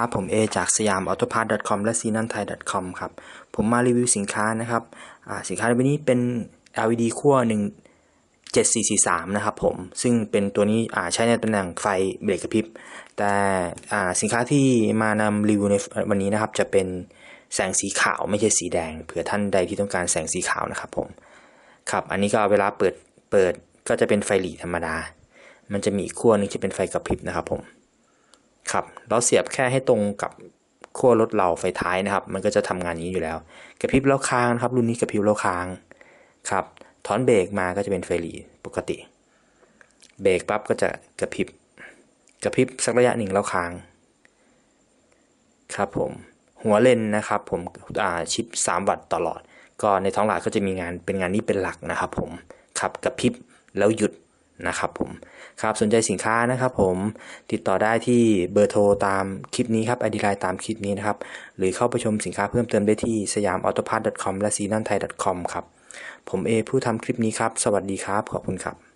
ครับผมเอจากสยามออโตพาร์ .com และ c n a n t h a i .com ครับ ผมมารีวิวสินค้านะครับสินค้าในวันนี้เป็น LED ขั้ว1 7443 นะครับผม ซึ่งเป็นตัวนี้ใช้ในตำแหน่งไฟเบรกกระพริบ แต่สินค้าที่มานำรีวิวในวันนี้นะครับ จะเป็นแสงสีขาวไม่ใช่สีแดง เผื่อท่านใดที่ต้องการแสงสีขาวนะครับผม ครับ อันนี้ก็เวลาเปิดเปิดก็จะเป็นไฟหลีธรรมดา มันจะมีขั้วหนึงจะเป็นไฟกระพริบนะครับผม ครับเราเสียบแค่ให้ตรงกับขั้วรถเราไฟท้ายนะครับ มันก็จะทำงานอย่างนี้อยู่แล้วกระพริบแล้วค้างนะครับ รุ่นนี้กระพริบแล้วค้างครับถอนเบรกมาก็จะเป็นไฟลีปกติ เบรกปั๊บก็จะกระพริบกระพริบสักระยะหนึ่งแล้วค้าง ครับผมหัวเลนนะครับ ผมอ่าชิป 3 วัตต์ตลอด ก็ในท้องตลาดก็จะมีงานเป็นงานนี้เป็นหลักนะครับ ผมครับกระพริบแล้วหยุด นะครับผมครับสนใจสินค้านะครับผมติดต่อได้ที่เบอร์โทรตามคลิปนี้ครับไอดีไลน์ตามคลิปนี้นะครับ หรือเข้าไปชมสินค้าเพิ่มเติมได้ที่สยามออโตพาร์ .com และซีนันไทย .com ครับ ผมเอผู้ทำคลิปนี้ครับ สวัสดีครับ ขอบคุณครับ